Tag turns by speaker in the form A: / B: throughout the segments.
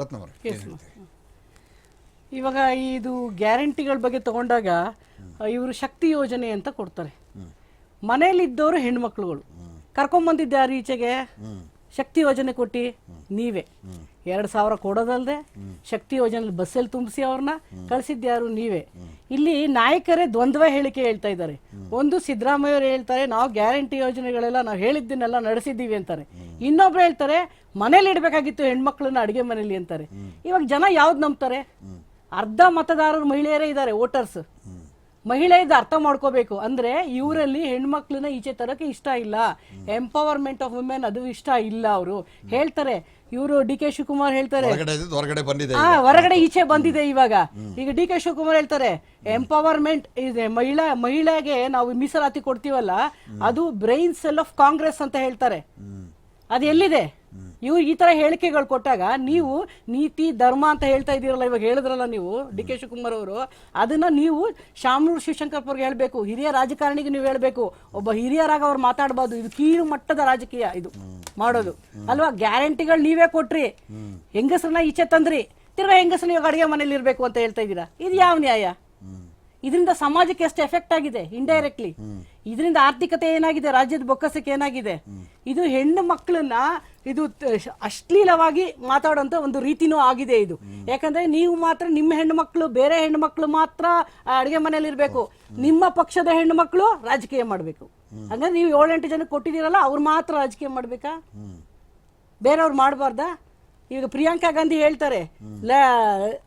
A: ರತ್ನವರ
B: ಇವಾಗ ಇದು ಗ್ಯಾರಂಟಿಗಳ ಬಗ್ಗೆ ತಗೊಂಡಾಗ ಇವರು ಶಕ್ತಿ ಯೋಜನೆ ಅಂತ ಕೊಡ್ತಾರೆ. ಮನೇಲಿದ್ದವರು ಹೆಣ್ಮಕ್ಳುಗಳು. ಕರ್ಕೊಂಬಂದಿದ್ದೆ ಯಾರು ಈಚೆಗೆ ಶಕ್ತಿ ಯೋಜನೆ ಕೊಟ್ಟು ನೀವೇ. ಎರಡು ಸಾವಿರ ಕೊಡೋದಲ್ದೆ ಶಕ್ತಿ ಯೋಜನೆ ಬಸ್ಸಲ್ಲಿ ತುಂಬಿಸಿ ಅವ್ರನ್ನ ಕಳಿಸಿದ್ಯಾರು ನೀವೇ. ಇಲ್ಲಿ ನಾಯಕರೇ ದ್ವಂದ್ವ ಹೇಳಿಕೆ ಹೇಳ್ತಾ ಇದ್ದಾರೆ. ಒಂದು ಸಿದ್ದರಾಮಯ್ಯ ಅವರು ಹೇಳ್ತಾರೆ ನಾವು ಗ್ಯಾರಂಟಿ ಯೋಜನೆಗಳೆಲ್ಲ ನಾವು ಹೇಳಿದ್ದನ್ನೆಲ್ಲ ನಡೆಸಿದ್ದೀವಿ ಅಂತಾರೆ. ಇನ್ನೊಬ್ರು ಹೇಳ್ತಾರೆ ಮನೇಲಿ ಇಡಬೇಕಾಗಿತ್ತು ಹೆಣ್ಮಕ್ಳನ್ನ ಅಡುಗೆ ಮನೇಲಿ ಅಂತಾರೆ. ಇವಾಗ ಜನ ಯಾವ್ದು ನಂಬ್ತಾರೆ? ಅರ್ಧ ಮತದಾರರು ಮಹಿಳೆಯರೇ ಇದ್ದಾರೆ ವೋಟರ್ಸ್. ಮಹಿಳೆ ಇದು ಅರ್ಥ ಮಾಡ್ಕೋಬೇಕು. ಅಂದ್ರೆ ಇವರಲ್ಲಿ ಹೆಣ್ಮಕ್ಳನ್ನ ಈಚೆ ತರಕ್ಕೆ ಇಷ್ಟ ಇಲ್ಲ. ಎಂಪವರ್ಮೆಂಟ್ ಆಫ್ ವುಮೆನ್ ಅದು ಇಷ್ಟ ಇಲ್ಲ ಅವರು. ಹೇಳ್ತಾರೆ ಇವರು ಡಿ ಕೆ ಶಿವಕುಮಾರ್ ಹೇಳ್ತಾರೆ.
A: ಹೊರಗಡೆ ಇದ್ದದ್ದು ಹೊರಗಡೆ ಬಂದಿದೆ
B: ಹಾ ಹೊರಗಡೆ ಈಚೆ ಬಂದಿದೆ ಇವಾಗ. ಈಗ ಡಿ ಕೆ ಶಿವಕುಮಾರ್ ಹೇಳ್ತಾರೆ ಎಂಪವರ್ಮೆಂಟ್ ಇದೆ ಮಹಿಳಾ ಮಹಿಳೆಗೆ ನಾವು ಮೀಸಲಾತಿ ಕೊಡ್ತೀವಲ್ಲ ಅದು ಬ್ರೈನ್ ಸೆಲ್ ಆಫ್ ಕಾಂಗ್ರೆಸ್ ಅಂತ ಹೇಳ್ತಾರೆ. ಅದು ಎಲ್ಲಿದೆ? ಇವ್ರು ಈ ತರ ಹೇಳಿಕೆಗಳು ಕೊಟ್ಟಾಗ ನೀವು ನೀತಿ ಧರ್ಮ ಅಂತ ಹೇಳ್ತಾ ಇದ್ದೀರಲ್ಲ ಇವಾಗ ಹೇಳಿದ್ರಲ್ಲ ನೀವು ಡಿ ಕೆ ಶಿವಕುಮಾರ್ ಅವರು. ಅದನ್ನ ನೀವು ಶಾಮನೂರು ಶಿವಶಂಕರ್ ಅವ್ರಿಗೆ ಹೇಳ್ಬೇಕು. ಹಿರಿಯ ರಾಜಕಾರಣಿಗೆ ನೀವು ಹೇಳ್ಬೇಕು. ಒಬ್ಬ ಹಿರಿಯರಾಗ ಅವ್ರು ಮಾತಾಡಬಾರ್ದು ಇದು ಕೀಳು ಮಟ್ಟದ ರಾಜಕೀಯ ಇದು. ಮಾಡೋದು. ಅಲ್ವಾ? ಗ್ಯಾರಂಟಿಗಳು ನೀವೇ ಕೊಟ್ರಿ. ಹೆಂಗಸ್ರನ್ನ ಈಚೆ ತಂದ್ರಿ. ತಿರ್ಗಾ ಹೆಂಗಸ್ರನ್ನ ಇವಾಗ ಅಡಿಗೆ ಮನೇಲಿ ಇರ್ಬೇಕು ಅಂತ ಹೇಳ್ತಾ ಇದ್ದೀರಾ? ಇದು ಯಾವ ನ್ಯಾಯ? ಇದರಿಂದ ಸಮಾಜಕ್ಕೆ ಎಷ್ಟು ಎಫೆಕ್ಟ್ ಆಗಿದೆ ಇಂಡೈರೆಕ್ಟ್ಲಿ ಇದರಿಂದ ಆರ್ಥಿಕತೆ ಏನಾಗಿದೆ, ರಾಜ್ಯದ ಬೊಕ್ಕಸಕ್ಕೆ ಏನಾಗಿದೆ? ಇದು ಹೆಣ್ಣು ಮಕ್ಕಳನ್ನ ಇದು ಅಶ್ಲೀಲವಾಗಿ ಮಾತಾಡುವಂತ ಒಂದು ರೀತಿನೂ ಆಗಿದೆ ಇದು. ಯಾಕಂದ್ರೆ ನೀವು ಮಾತ್ರ ನಿಮ್ಮ ಹೆಣ್ಣು ಮಕ್ಕಳು, ಬೇರೆ ಹೆಣ್ಣು ಮಕ್ಕಳು ಮಾತ್ರ ಅಡುಗೆ ಮನೆಯಲ್ಲಿ ಇರಬೇಕು. ನಿಮ್ಮ ಪಕ್ಷದ ಹೆಣ್ಣು ಮಕ್ಕಳು ರಾಜಕೀಯ ಮಾಡಬೇಕು. ಹಂಗಂದ್ರೆ ನೀವು ಏಳೆಂಟು ಜನ ಕೊಟ್ಟಿದ್ದೀರಲ್ಲ, ಅವ್ರು ಮಾತ್ರ ರಾಜಕೀಯ ಮಾಡಬೇಕಾ? ಬೇರೆಯವ್ರು ಮಾಡಬಾರ್ದಾ? ಈಗ ಪ್ರಿಯಾಂಕಾ ಗಾಂಧಿ ಹೇಳ್ತಾರೆ, ಲ,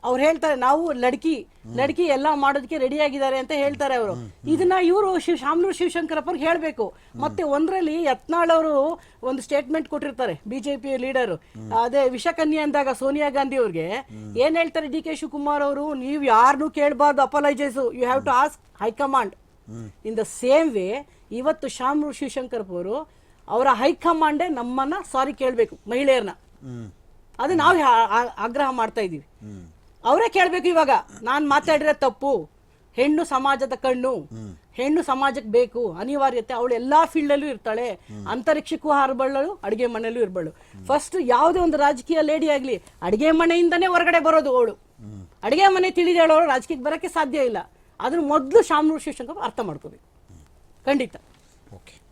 B: ಅವ್ರು ಹೇಳ್ತಾರೆ, ನಾವು ಲಡ್ಕಿ ಲಡ್ಕಿ ಎಲ್ಲ ಮಾಡೋದಕ್ಕೆ ರೆಡಿ ಆಗಿದ್ದಾರೆ ಅಂತ ಹೇಳ್ತಾರೆ ಅವರು. ಇದನ್ನ ಇವರು ಶಿವ, ಶಾಮನೂರು ಶಿವಶಂಕರಪ್ಪರ್ಗೆ ಹೇಳ್ಬೇಕು. ಮತ್ತೆ ಒಂದರಲ್ಲಿ ಯತ್ನಾಳ್ ಅವರು ಒಂದು ಸ್ಟೇಟ್ಮೆಂಟ್ ಕೊಟ್ಟಿರ್ತಾರೆ ಬಿಜೆಪಿ ಲೀಡರ್ ಅದೇ ವಿಷಕನ್ಯೆ ಅಂದಾಗ ಸೋನಿಯಾ ಗಾಂಧಿ ಅವ್ರಿಗೆ, ಏನ್ ಹೇಳ್ತಾರೆ ಡಿ ಕೆ ಶಿವಕುಮಾರ್ ಅವರು? ನೀವು ಯಾರನ್ನೂ ಕೇಳಬಾರ್ದು apologise you have to ask high command. In the same way ಇವತ್ತು ಶಾಮನೂರು ಶಿವಶಂಕರಪ್ಪ ಅವರು, ಅವರ ಹೈಕಮಾಂಡೇ ನಮ್ಮನ್ನ ಸಾರಿ ಕೇಳಬೇಕು, ಮಹಿಳೆಯರನ್ನ. ಅದು ನಾವು ಆಗ್ರಹ ಮಾಡ್ತಾ ಇದೀವಿ ಅವರೇ ಕೇಳಬೇಕು ಇವಾಗ. ನಾನು ಮಾತಾಡಿರೋ ತಪ್ಪು. ಹೆಣ್ಣು ಸಮಾಜದ ಕಣ್ಣು. ಹೆಣ್ಣು ಸಮಾಜಕ್ಕೆ ಬೇಕು. ಅನಿವಾರ್ಯತೆ. ಅವಳು ಎಲ್ಲಾ ಫೀಲ್ಡಲ್ಲೂ ಇರ್ತಾಳೆ. ಅಂತರಿಕ್ಷಕ್ಕೂ ಹಾರಬಳ್ಳಳು ಅಡಿಗೆ ಮನೆಯಲ್ಲೂ ಇರ್ಬಳು ಫಸ್ಟ್ ಯಾವುದೇ ಒಂದು ರಾಜಕೀಯ ಲೇಡಿ ಆಗಲಿ, ಅಡಿಗೆ ಮನೆಯಿಂದನೇ ಹೊರಗಡೆ ಬರೋದು ಅವಳು. ಅಡಿಗೆ ಮನೆ ತಿಳಿದೇಳೋಳು ರಾಜಕೀಯಕ್ಕೆ ಬರೋಕ್ಕೆ ಸಾಧ್ಯ ಇಲ್ಲ. ಅದನ್ನು ಮೊದಲು ಶಾಮನೂರು ಶಿವಶಂಕರ್ ಅರ್ಥ ಮಾಡ್ಕೋಬೇಕು. ಖಂಡಿತ.
A: ಓಕೆ